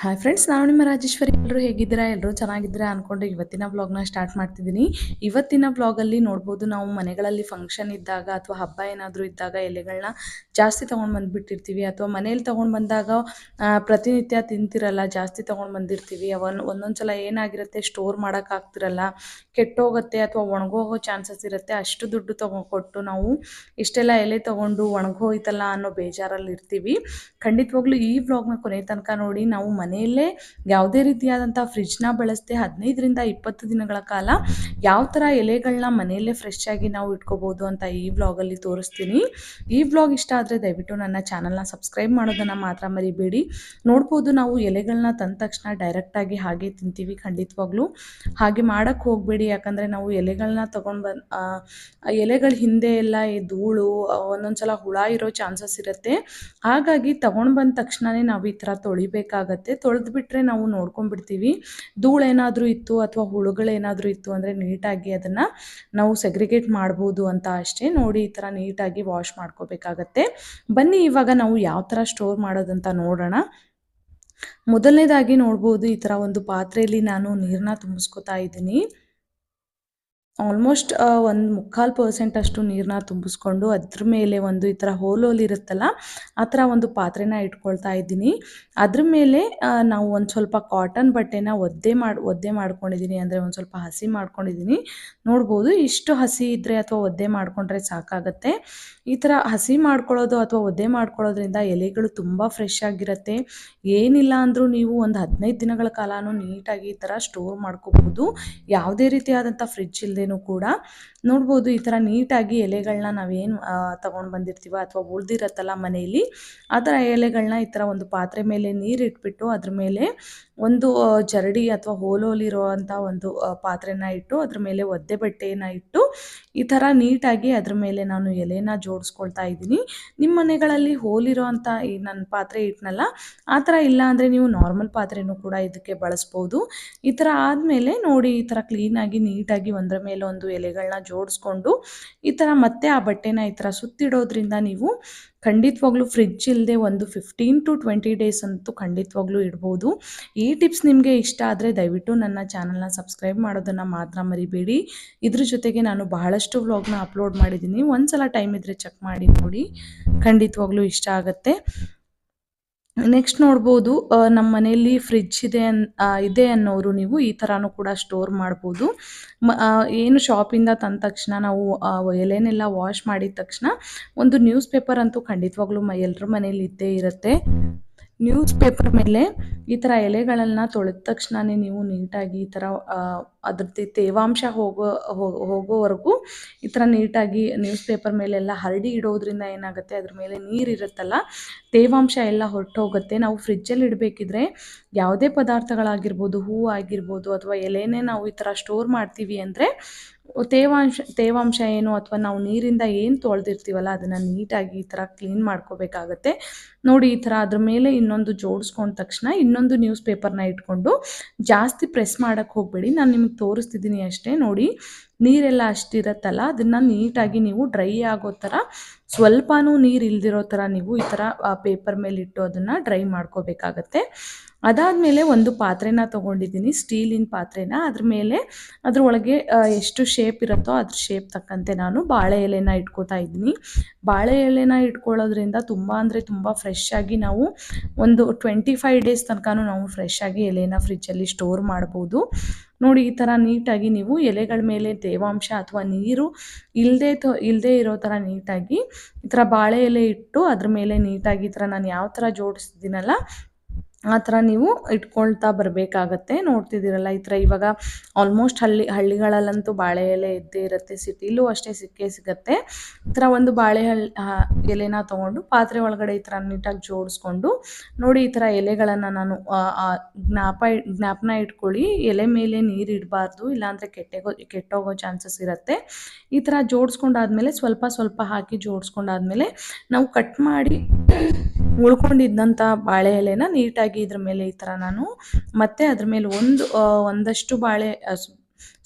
Hi friends ನಾನು ನಿಮ್ಮ ರಾಜೇಶ್ವರಿ. ಎಲ್ಲರೂ ಹೇಗಿದ್ದೀರಾ? ಎಲ್ಲರೂ ಚೆನ್ನಾಗಿದ್ದೀರಾ ಅಂದ್ಕೊಂಡು ಇವತ್ತಿನ ವ್ಲಾಗ್ನ ಸ್ಟಾರ್ಟ್ ಮಾಡ್ತಿದ್ದೀನಿ. ಇವತ್ತಿನ ವ್ಲಾಗಲ್ಲಿ ನೋಡ್ಬೋದು ನಾವು ಮನೆಗಳಲ್ಲಿ ಫಂಕ್ಷನ್ ಇದ್ದಾಗ ಅಥವಾ ಹಬ್ಬ ಏನಾದರೂ ಇದ್ದಾಗ ಎಲೆಗಳನ್ನ ಜಾಸ್ತಿ ತೊಗೊಂಡು ಬಂದುಬಿಟ್ಟಿರ್ತೀವಿ. ಅಥವಾ ಮನೇಲಿ ತೊಗೊಂಡು ಬಂದಾಗ ಪ್ರತಿನಿತ್ಯ ತಿಂತಿರಲ್ಲ, ಜಾಸ್ತಿ ತೊಗೊಂಡು ಬಂದಿರ್ತೀವಿ. ಅವನ್ ಒಂದೊಂದು ಸಲ ಏನಾಗಿರುತ್ತೆ ಸ್ಟೋರ್ ಮಾಡೋಕ್ಕಾಗ್ತಿರಲ್ಲ ಕೆಟ್ಟೋಗುತ್ತೆ ಅಥವಾ ಒಣಗೋಗೋ ಚಾನ್ಸಸ್ ಇರುತ್ತೆ. ಅಷ್ಟು ದುಡ್ಡು ತೊಗೊ ಕೊಟ್ಟು ನಾವು ಇಷ್ಟೆಲ್ಲ ಎಲೆ ತೊಗೊಂಡು ಒಣಗೋಯ್ತಲ್ಲ ಅನ್ನೋ ಬೇಜಾರಲ್ಲಿ ಇರ್ತೀವಿ ಖಂಡಿತವಾಗ್ಲೂ ಈ ವ್ಲಾಗ್ನ ಕೊನೆ ತನಕ ನೋಡಿ ನಾವು ಮನೆಯಲ್ಲೇ ಯಾವುದೇ ರೀತಿಯಾದಂಥ ಫ್ರಿಜ್ನ ಬಳಸದೆ ಹದಿನೈದರಿಂದ ಇಪ್ಪತ್ತು ದಿನಗಳ ಕಾಲ ಯಾವ ಥರ ಎಲೆಗಳನ್ನ ಮನೆಯಲ್ಲೇ ಫ್ರೆಶ್ ಆಗಿ ನಾವು ಇಟ್ಕೋಬೋದು ಅಂತ ಈ ವ್ಲಾಗಲ್ಲಿ ತೋರಿಸ್ತೀನಿ. ಈ ವ್ಲಾಗ್ ಇಷ್ಟ ಆದರೆ ದಯವಿಟ್ಟು ನನ್ನ ಚಾನಲ್ನ ಸಬ್ಸ್ಕ್ರೈಬ್ ಮಾಡೋದನ್ನು ಮಾತ್ರ ಮರಿಬೇಡಿ. ನೋಡ್ಬೋದು ನಾವು ಎಲೆಗಳನ್ನ ತಂದ ತಕ್ಷಣ ಡೈರೆಕ್ಟಾಗಿ ಹಾಗೆ ತಿಂತೀವಿ ಖಂಡಿತವಾಗ್ಲೂ. ಹಾಗೆ ಮಾಡೋಕ್ಕೆ ಹೋಗಬೇಡಿ, ಯಾಕಂದರೆ ನಾವು ಎಲೆಗಳನ್ನ ತೊಗೊಂಡು ಬಂದು ಎಲೆಗಳ ಹಿಂದೆ ಎಲ್ಲ ಧೂಳು ಒಂದೊಂದು ಸಲ ಹುಳ ಇರೋ ಚಾನ್ಸಸ್ ಇರುತ್ತೆ. ಹಾಗಾಗಿ ತಗೊಂಡು ಬಂದ ತಕ್ಷಣವೇ ನಾವು ಈ ಥರ ತೊಳಿಬೇಕಾಗತ್ತೆ. ತೊಳೆದ್ಬಿಟ್ರೆ ನಾವು ನೋಡ್ಕೊಂಡ್ಬಿಡ್ತೀವಿ. ಧೂಳೇನಾದರೂ ಇತ್ತು ಅಥವಾ ಹುಳುಗಳೇನಾದರೂ ಇತ್ತು ಅಂದರೆ ನೀಟಾಗಿ ಅದನ್ನು ನಾವು ಸೆಗ್ರಿಗೇಟ್ ಮಾಡ್ಬೋದು ಅಂತ ಅಷ್ಟೇ ನೋಡಿ ಈ ಥರ ನೀಟಾಗಿ ವಾಶ್ ಮಾಡ್ಕೋಬೇಕಾಗತ್ತೆ. ಬನ್ನಿ ಇವಾಗ ನಾವು ಯಾವ ಥರ ಸ್ಟೋರ್ ಮಾಡೋದಂತ ನೋಡೋಣ. ಮೊದಲನೇದಾಗಿ ನೋಡ್ಬೋದು ಈ ಥರ ಒಂದು ಪಾತ್ರೆಯಲ್ಲಿ ನಾನು ನೀರನ್ನ ತುಂಬಿಸ್ಕೊತಾ ಇದ್ದೀನಿ. ಆಲ್ಮೋಸ್ಟ್ ಒಂದು ಮುಕ್ಕಾಲು ಪರ್ಸೆಂಟ್ ಅಷ್ಟು ನೀರನ್ನ ತುಂಬಿಸ್ಕೊಂಡು ಅದ್ರ ಮೇಲೆ ಒಂದು ಈ ಥರ ಹೋಲ್ ಹೋಲ್ ಇರುತ್ತಲ್ಲ, ಆ ಥರ ಒಂದು ಪಾತ್ರೆನ ಇಟ್ಕೊಳ್ತಾ ಇದ್ದೀನಿ. ಅದ್ರ ಮೇಲೆ ನಾವು ಒಂದು ಸ್ವಲ್ಪ ಕಾಟನ್ ಬಟ್ಟೆನ ಒದ್ದೆ ಮಾಡಿ, ಒದ್ದೆ ಮಾಡ್ಕೊಂಡಿದ್ದೀನಿ ಅಂದರೆ ಒಂದು ಸ್ವಲ್ಪ ಹಸಿ ಮಾಡ್ಕೊಂಡಿದ್ದೀನಿ ನೋಡ್ಬೋದು ಇಷ್ಟು ಹಸಿ ಇದ್ದರೆ ಅಥವಾ ಒದ್ದೆ ಮಾಡಿಕೊಂಡ್ರೆ ಸಾಕಾಗತ್ತೆ. ಈ ಥರ ಹಸಿ ಮಾಡ್ಕೊಳ್ಳೋದು ಅಥವಾ ಒದ್ದೆ ಮಾಡ್ಕೊಳ್ಳೋದ್ರಿಂದ ಎಲೆಗಳು ತುಂಬ ಫ್ರೆಶ್ ಆಗಿರುತ್ತೆ. ಏನಿಲ್ಲ ಅಂದರೂ ನೀವು ಒಂದು ಹದಿನೈದು ದಿನಗಳ ಕಾಲನೂ ನೀಟಾಗಿ ಈ ಥರ ಸ್ಟೋರ್ ಮಾಡ್ಕೋಬಹುದು ಯಾವುದೇ ರೀತಿಯಾದಂಥ ಫ್ರಿಡ್ಜ್ ಇಲ್ಲದೇನೂ ಕೂಡ ನೋಡ್ಬೋದು. ಈ ಥರ ನೀಟಾಗಿ ಎಲೆಗಳನ್ನ ನಾವೇನು ತೊಗೊಂಡು ಬಂದಿರ್ತೀವ ಅಥವಾ ಉಳ್ದಿರತ್ತಲ್ಲ ಮನೆಯಲ್ಲಿ, ಆ ಥರ ಎಲೆಗಳನ್ನ ಈ ಥರ ಒಂದು ಪಾತ್ರೆ ಮೇಲೆ ನೀರು ಇಟ್ಬಿಟ್ಟು ಅದ್ರ ಮೇಲೆ ಒಂದು ಜರಡಿ ಅಥವಾ ಹೋಲೋಲಿರುವಂಥ ಒಂದು ಪಾತ್ರೆನ ಇಟ್ಟು ಅದ್ರ ಮೇಲೆ ಒದ್ದೆ ಬಟ್ಟೆಯನ್ನು ಇಟ್ಟು ಈ ಥರ ನೀಟಾಗಿ ಅದ್ರ ಮೇಲೆ ನಾನು ಎಲೆನ ಜೋಡಿಸ್ಕೊಳ್ತಾ ಇದ್ದೀನಿ. ನಿಮ್ಮ ಮನೆಗಳಲ್ಲಿ ಹೋಲಿರೋ ಅಂಥ ಈ ನನ್ನ ಪಾತ್ರೆ ಇಟ್ನಲ್ಲ, ಆ ಥರ ಇಲ್ಲ ಅಂದರೆ ನೀವು ನಾರ್ಮಲ್ ಪಾತ್ರೆನೂ ಕೂಡ ಇದಕ್ಕೆ ಬಳಸ್ಬೋದು. ಈ ಥರ ಆದಮೇಲೆ ನೋಡಿ ಈ ಥರ ಕ್ಲೀನಾಗಿ ನೀಟಾಗಿ ಒಂದರ ಮೇಲೆ ಒಂದು ಎಲೆಗಳನ್ನ ಜೋಡಿಸ್ಕೊಂಡು ಈ ಥರ ಮತ್ತೆ ಆ ಬಟ್ಟೆನ ಈ ಥರ ಸುತ್ತಿಡೋದ್ರಿಂದ ನೀವು ಖಂಡಿತವಾಗ್ಲೂ ಫ್ರಿಜ್ ಇಲ್ಲದೆ ಒಂದು ಫಿಫ್ಟೀನ್ ಟು ಟ್ವೆಂಟಿ ಡೇಸ್ ಅಂತೂ ಖಂಡಿತವಾಗ್ಲೂ ಇಡ್ಬೋದು. ಈ ಟಿಪ್ಸ್ ನಿಮಗೆ ಇಷ್ಟ ಆದರೆ ದಯವಿಟ್ಟು ನನ್ನ ಚಾನಲ್ನ ಸಬ್ಸ್ಕ್ರೈಬ್ ಮಾಡೋದನ್ನು ಮಾತ್ರ ಮರಿಬೇಡಿ. ಇದ್ರ ಜೊತೆಗೆ ನಾನು ಬಹಳಷ್ಟು ವ್ಲಾಗ್ನ ಅಪ್ಲೋಡ್ ಮಾಡಿದ್ದೀನಿ. ಒಂದ್ಸಲ ಟೈಮ್ ಇದ್ದರೆ ಚೆಕ್ ಮಾಡಿ ನೋಡಿ. ಖಂಡಿತವಾಗ್ಲೂ ಇಷ್ಟ ಆಗುತ್ತೆ. ನೆಕ್ಸ್ಟ್ ನೋಡ್ಬೋದು ನಮ್ಮ ಮನೆಯಲ್ಲಿ ಫ್ರಿಡ್ಜ್ ಇದೆ ಅನ್ ಇದೆ ಅನ್ನೋರು ನೀವು ಈ ಥರನೂ ಕೂಡ ಸ್ಟೋರ್ ಮಾಡ್ಬೋದು. ಏನು ಶಾಪಿಂದ ತಂದ ತಕ್ಷಣ ನಾವು ಎಲೆನೆಲ್ಲ ವಾಶ್ ಮಾಡಿದ ತಕ್ಷಣ ಒಂದು ನ್ಯೂಸ್ ಪೇಪರ್ ಅಂತೂ ಖಂಡಿತವಾಗ್ಲೂ ಎಲ್ಲರ ಮನೇಲಿ ಇದ್ದೇ ಇರುತ್ತೆ. ನ್ಯೂಸ್ ಪೇಪರ್ ಮೇಲೆ ಈ ಥರ ಎಲೆಗಳನ್ನ ತೊಳೆದ ತಕ್ಷಣವೇ ನೀವು ನೀಟಾಗಿ ಈ ಥರ ಅದ್ರದ್ದು ತೇವಾಂಶ ಹೋಗೋ ಹೋಗೋವರೆಗೂ ಈ ಥರ ನೀಟಾಗಿ ನ್ಯೂಸ್ ಪೇಪರ್ ಮೇಲೆಲ್ಲ ಹರಡಿ ಇಡೋದ್ರಿಂದ ಏನಾಗುತ್ತೆ, ಅದ್ರ ಮೇಲೆ ನೀರಿರುತ್ತಲ್ಲ ತೇವಾಂಶ ಎಲ್ಲ ಹೊರಟೋಗುತ್ತೆ. ನಾವು ಫ್ರಿಜ್ಜಲ್ಲಿ ಇಡಬೇಕಿದ್ರೆ ಯಾವುದೇ ಪದಾರ್ಥಗಳಾಗಿರ್ಬೋದು, ಹೂ ಆಗಿರ್ಬೋದು ಅಥವಾ ಎಲೆನೇ ನಾವು ಈ ಥರ ಸ್ಟೋರ್ ಮಾಡ್ತೀವಿ ಅಂದರೆ ತೇವಾಂಶ ತೇವಾಂಶ ಏನು ಅಥವಾ ನಾವು ನೀರಿಂದ ಏನು ತೊಳೆದಿರ್ತೀವಲ್ಲ, ಅದನ್ನು ನೀಟಾಗಿ ಈ ಥರ ಕ್ಲೀನ್ ಮಾಡ್ಕೋಬೇಕಾಗತ್ತೆ. ನೋಡಿ ಈ ಥರ ಅದ್ರ ಮೇಲೆ ಇನ್ನೊಂದು ಜೋಡಿಸ್ಕೊಂಡ ತಕ್ಷಣ ಇನ್ನೊಂದು ನ್ಯೂಸ್ ಪೇಪರ್ನ ಇಟ್ಕೊಂಡು ಜಾಸ್ತಿ ಪ್ರೆಸ್ ಮಾಡೋಕ್ಕೆ ಹೋಗಬೇಡಿ. ನಾನು ನಿಮಗೆ ತೋರಿಸ್ತಿದ್ದೀನಿ ಅಷ್ಟೇ ನೋಡಿ. ನೀರೆಲ್ಲ ಅಷ್ಟಿರತ್ತಲ್ಲ? ಅದನ್ನು ನೀಟಾಗಿ ನೀವು ಡ್ರೈ ಆಗೋ ಥರ ಸ್ವಲ್ಪನೂ ನೀರು ಇಲ್ದಿರೋ ಥರ ನೀವು ಈ ಥರ ಪೇಪರ್ ಮೇಲೆ ಇಟ್ಟು ಅದನ್ನು ಡ್ರೈ ಮಾಡ್ಕೋಬೇಕಾಗತ್ತೆ. ಅದಾದಮೇಲೆ ಒಂದು ಪಾತ್ರೆನ ತೊಗೊಂಡಿದ್ದೀನಿ ಸ್ಟೀಲಿನ ಪಾತ್ರೆನ. ಅದ್ರ ಮೇಲೆ ಅದರೊಳಗೆ ಎಷ್ಟು ಶೇಪ್ ಇರುತ್ತೋ ಅದ್ರ ಶೇಪ್ ತಕ್ಕಂತೆ ನಾನು ಬಾಳೆ ಎಲೆನ ಇಟ್ಕೋತಾ ಇದ್ದೀನಿ. ಬಾಳೆ ಎಲೆನ ಇಟ್ಕೊಳ್ಳೋದ್ರಿಂದ ತುಂಬ ಅಂದರೆ ತುಂಬ ಫ್ರೆಶ್ ಆಗಿ ನಾವು ಒಂದು ಟ್ವೆಂಟಿ ಫೈವ್ ಡೇಸ್ ತನಕ ನಾವು ಫ್ರೆಶ್ ಆಗಿ ಎಲೆನ ಫ್ರಿಜ್ಜಲ್ಲಿ ಸ್ಟೋರ್ ಮಾಡ್ಬೋದು. ನೋಡಿ, ಈ ಥರ ನೀಟಾಗಿ ನೀವು ಎಲೆಗಳ ಮೇಲೆ ತೇವಾಂಶ ಅಥವಾ ನೀರು ಇಲ್ಲದೆ ತೊ ಇಲ್ಲದೆ ಇರೋ ಥರ ನೀಟಾಗಿ ಈ ಥರ ಬಾಳೆ ಎಲೆ ಇಟ್ಟು ಅದ್ರ ಮೇಲೆ ನೀಟಾಗಿ ಈ ಥರ ನಾನು ಯಾವ ಥರ ಜೋಡಿಸ್ತಿದ್ದೀನಲ್ಲ ಆ ಥರ ನೀವು ಇಟ್ಕೊಳ್ತಾ ಬರಬೇಕಾಗತ್ತೆ. ನೋಡ್ತಿದ್ದೀರಲ್ಲ ಈ ಥರ ಇವಾಗ ಆಲ್ಮೋಸ್ಟ್ ಹಳ್ಳಿ, ಹಳ್ಳಿಗಳಲ್ಲಂತೂ ಬಾಳೆ ಎಲೆ ಇದ್ದೇ ಇರುತ್ತೆ, ಸಿಟಿಲೂ ಅಷ್ಟೇ ಸಿಕ್ಕೇ ಸಿಗುತ್ತೆ. ಈ ಥರ ಒಂದು ಬಾಳೆ ಹಳ್ಳಿ ಎಲೆನ ತೊಗೊಂಡು ಪಾತ್ರೆ ಒಳಗಡೆ ಈ ಥರ ನೀಟಾಗಿ ಜೋಡಿಸ್ಕೊಂಡು ನೋಡಿ ಈ ಥರ ಎಲೆಗಳನ್ನು ನಾನು ಜ್ಞಾಪ, ಜ್ಞಾಪನ ಇಟ್ಕೊಳ್ಳಿ. ಎಲೆ ಮೇಲೆ ನೀರು ಇಡಬಾರ್ದು, ಇಲ್ಲಾಂದರೆ ಕೆಟ್ಟೋಗೋ ಕೆಟ್ಟೋಗೋ ಚಾನ್ಸಸ್ ಇರುತ್ತೆ. ಈ ಥರ ಜೋಡಿಸ್ಕೊಂಡಾದ್ಮೇಲೆ ಸ್ವಲ್ಪ ಸ್ವಲ್ಪ ಹಾಕಿ ಜೋಡಿಸ್ಕೊಂಡಾದ್ಮೇಲೆ ನಾವು ಕಟ್ ಮಾಡಿ ಉಳ್ಕೊಂಡಿದ್ದಂಥ ಬಾಳೆ ಎಲೆನ ನೀಟಾಗಿ ಇದ್ರ ಮೇಲೆ ಈ ಥರ ನಾನು ಮತ್ತೆ ಅದ್ರ ಮೇಲೆ ಒಂದು ಒಂದಷ್ಟು ಬಾಳೆ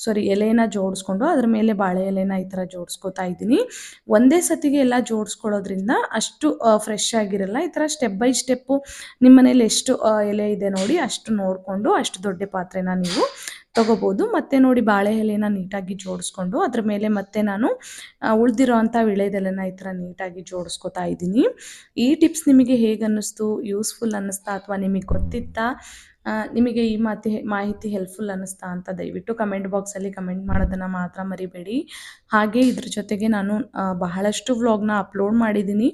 ಸಾರಿ ಎಲೆನ ಜೋಡಿಸ್ಕೊಂಡು ಅದ್ರ ಮೇಲೆ ಬಾಳೆ ಎಲೆನ ಈ ಥರ ಜೋಡಿಸ್ಕೊತಾ ಇದ್ದೀನಿ. ಒಂದೇ ಸತಿಗೆ ಎಲ್ಲ ಜೋಡಿಸ್ಕೊಳ್ಳೋದ್ರಿಂದ ಅಷ್ಟು ಫ್ರೆಶ್ ಆಗಿರಲ್ಲ. ಈ ಥರ ಸ್ಟೆಪ್ ಬೈ ಸ್ಟೆಪ್ಪು ನಿಮ್ಮ ಮನೇಲಿ ಎಷ್ಟು ಎಲೆ ಇದೆ ನೋಡಿ ಅಷ್ಟು ನೋಡಿಕೊಂಡು ಅಷ್ಟು ದೊಡ್ಡ ಪಾತ್ರೆನ ನೀವು ತಗೋಬೋದು. ಮತ್ತೆ ನೋಡಿ ಬಾಳೆ ಎಲೆನ ನೀಟಾಗಿ ಜೋಡಿಸ್ಕೊಂಡು ಅದ್ರ ಮೇಲೆ ಮತ್ತೆ ನಾನು ಉಳಿದಿರೋ ಅಂಥ ವಿಳೆದೆಲೆನ ಈ ಥರ ನೀಟಾಗಿ ಜೋಡಿಸ್ಕೊತಾ ಇದ್ದೀನಿ. ಈ ಟಿಪ್ಸ್ ನಿಮಗೆ ಹೇಗೆ ಅನ್ನಿಸ್ತು ಯೂಸ್ಫುಲ್ ಅನ್ನಿಸ್ತಾ ಅಥವಾ ನಿಮಗೆ ಗೊತ್ತಿತ್ತಾ? ನಿಮಗೆ ಈ ಮಾತಿ, ಮಾಹಿತಿ ಹೆಲ್ಪ್ಫುಲ್ ಅನ್ನಿಸ್ತಾ ಅಂತ ದಯವಿಟ್ಟು ಕಮೆಂಟ್ ಬಾಕ್ಸಲ್ಲಿ ಕಮೆಂಟ್ ಮಾಡೋದನ್ನು ಮಾತ್ರ ಮರಿಬೇಡಿ. ಹಾಗೆ ಇದ್ರ ಜೊತೆಗೆ ನಾನು ಬಹಳಷ್ಟು ವ್ಲಾಗ್ನ ಅಪ್ಲೋಡ್ ಮಾಡಿದ್ದೀನಿ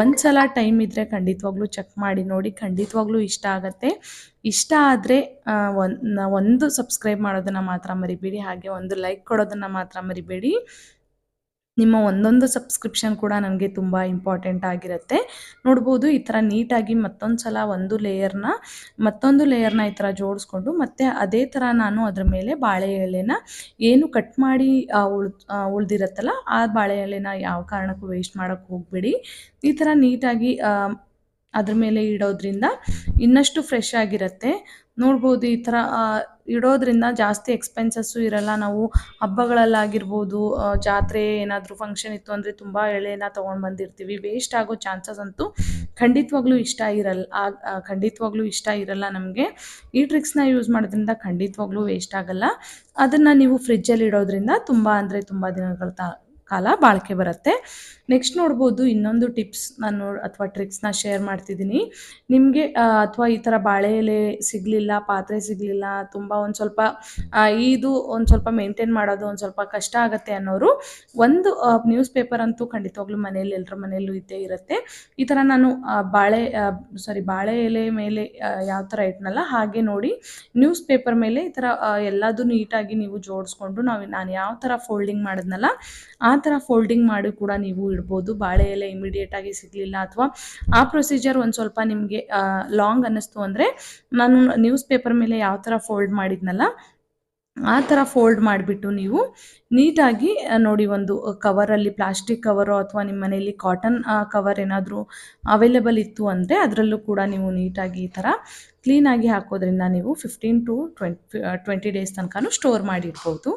ಒಂದು ಸಲ ಟೈಮ್ ಇದ್ದರೆ ಖಂಡಿತವಾಗ್ಲೂ ಚೆಕ್ ಮಾಡಿ ನೋಡಿ, ಖಂಡಿತವಾಗ್ಲೂ ಇಷ್ಟ ಆಗುತ್ತೆ. ಇಷ್ಟ ಆದರೆ ಒಂದು ಸಬ್ಸ್ಕ್ರೈಬ್ ಮಾಡೋದನ್ನು ಮಾತ್ರ ಮರಿಬೇಡಿ. ಹಾಗೆ ಒಂದು ಲೈಕ್ ಕೊಡೋದನ್ನು ಮಾತ್ರ ಮರಿಬೇಡಿ. ನಿಮ್ಮ ಒಂದೊಂದು ಸಬ್ಸ್ಕ್ರಿಪ್ಷನ್ ಕೂಡ ನನಗೆ ತುಂಬ ಇಂಪಾರ್ಟೆಂಟ್ ಆಗಿರುತ್ತೆ. ನೋಡ್ಬೋದು ಈ ಥರ ನೀಟಾಗಿ ಮತ್ತೊಂದು ಸಲ ಒಂದು ಲೇಯರ್ನ ಮತ್ತೊಂದು ಲೇಯರ್ನ ಈ ಥರ ಜೋಡಿಸ್ಕೊಂಡು ಮತ್ತೆ ಅದೇ ಥರ ನಾನು ಅದರ ಮೇಲೆ ಬಾಳೆ ಎಲೆನ ಏನು ಕಟ್ ಮಾಡಿ ಉಳ್ ಉಳ್ದಿರತ್ತಲ್ಲ ಆ ಬಾಳೆ ಎಲೆನ ಯಾವ ಕಾರಣಕ್ಕೂ ವೇಸ್ಟ್ ಮಾಡೋಕ್ಕೆ ಹೋಗಬೇಡಿ. ಈ ಥರ ನೀಟಾಗಿ ಅದ್ರ ಮೇಲೆ ಇಡೋದ್ರಿಂದ ಇನ್ನಷ್ಟು ಫ್ರೆಶ್ ಆಗಿರುತ್ತೆ. ನೋಡ್ಬೋದು ಈ ಥರ ಇಡೋದ್ರಿಂದ ಜಾಸ್ತಿ ಎಕ್ಸ್ಪೆನ್ಸಸ್ಸು ಇರಲ್ಲ. ನಾವು ಹಬ್ಬಗಳಲ್ಲಾಗಿರ್ಬೋದು ಜಾತ್ರೆ ಏನಾದರೂ ಫಂಕ್ಷನ್ ಇತ್ತು ಅಂದರೆ ತುಂಬ ಎಳೆನ ತೊಗೊಂಡು ಬಂದಿರ್ತೀವಿ. ವೇಸ್ಟ್ ಆಗೋ ಚಾನ್ಸಸ್ ಅಂತೂ ಖಂಡಿತವಾಗ್ಲೂ ಇಷ್ಟ ಇರಲ್ಲ ಖಂಡಿತವಾಗ್ಲೂ ಇಷ್ಟ ಇರಲ್ಲ ನಮಗೆ. ಈ ಟ್ರಿಕ್ಸ್ನ ಯೂಸ್ ಮಾಡೋದ್ರಿಂದ ಖಂಡಿತವಾಗ್ಲೂ ವೇಸ್ಟ್ ಆಗಲ್ಲ. ಅದನ್ನು ನೀವು ಫ್ರಿಜ್ಜಲ್ಲಿ ಇಡೋದ್ರಿಂದ ತುಂಬ ಅಂದರೆ ತುಂಬ ದಿನಗಳ ತಾ ಕಾಲ ಬಾಳಿಕೆ ಬರುತ್ತೆ. ನೆಕ್ಸ್ಟ್ ನೋಡ್ಬೋದು ಇನ್ನೊಂದು ಟಿಪ್ಸ್ ನಾನು ಅಥವಾ ಟ್ರಿಕ್ಸ್ನ ಶೇರ್ ಮಾಡ್ತಿದ್ದೀನಿ. ನಿಮಗೆ ಅಥವಾ ಈ ಥರ ಬಾಳೆ ಎಲೆ ಸಿಗಲಿಲ್ಲ, ಪಾತ್ರೆ ಸಿಗಲಿಲ್ಲ, ತುಂಬ ಒಂದು ಸ್ವಲ್ಪ ಇದು ಒಂದು ಸ್ವಲ್ಪ ಮೇಂಟೈನ್ ಮಾಡೋದು ಒಂದು ಸ್ವಲ್ಪ ಕಷ್ಟ ಆಗುತ್ತೆ ಅನ್ನೋರು, ಒಂದು ನ್ಯೂಸ್ ಪೇಪರ್ ಅಂತೂ ಖಂಡಿತವಾಗ್ಲೂ ಮನೆಯಲ್ಲಿ ಎಲ್ಲರ ಮನೆಯಲ್ಲೂ ಇದ್ದೇ ಇರುತ್ತೆ. ಈ ಥರ ನಾನು ಬಾಳೆ ಸಾರಿ ಬಾಳೆ ಎಲೆ ಮೇಲೆ ಯಾವ ಥರ ಇಟ್ನಲ್ಲ ಹಾಗೆ ನೋಡಿ ನ್ಯೂಸ್ ಪೇಪರ್ ಮೇಲೆ ಈ ಥರ ಎಲ್ಲದೂ ನೀಟಾಗಿ ನೀವು ಜೋಡಿಸ್ಕೊಂಡು ನಾವು, ನಾನು ಯಾವ ಥರ ಫೋಲ್ಡಿಂಗ್ ಮಾಡಿದ್ನಲ್ಲ, ಆ ಥರ ಫೋಲ್ಡಿಂಗ್ ಮಾಡಿ ಕೂಡ ನೀವು ಇಡ್ಬೋದು. ಬಾಳೆ ಎಲೆ ಇಮಿಡಿಯೇಟಾಗಿ ಸಿಗಲಿಲ್ಲ ಅಥವಾ ಆ ಪ್ರೊಸೀಜರ್ ಒಂದು ಸ್ವಲ್ಪ ನಿಮಗೆ ಲಾಂಗ್ ಅನ್ನಿಸ್ತು ಅಂದರೆ ನಾನು ನ್ಯೂಸ್ ಪೇಪರ್ ಮೇಲೆ ಯಾವ ಥರ ಫೋಲ್ಡ್ ಮಾಡಿದ್ನಲ್ಲ, ಆ ಥರ ಫೋಲ್ಡ್ ಮಾಡಿಬಿಟ್ಟು ನೀವು ನೀಟಾಗಿ ನೋಡಿ ಒಂದು ಕವರಲ್ಲಿ ಪ್ಲಾಸ್ಟಿಕ್ ಕವರು ಅಥವಾ ನಿಮ್ಮ ಮನೆಯಲ್ಲಿ ಕಾಟನ್ ಕವರ್ ಏನಾದರೂ ಅವೈಲೇಬಲ್ ಇತ್ತು ಅಂದರೆ ಅದರಲ್ಲೂ ಕೂಡ ನೀವು ನೀಟಾಗಿ ಈ ಥರ ಕ್ಲೀನಾಗಿ ಹಾಕೋದ್ರಿಂದ ನೀವು fifteen to twenty twenty days ತನಕನೂ ಸ್ಟೋರ್ ಮಾಡಿ ಇಡ್ಬೋದು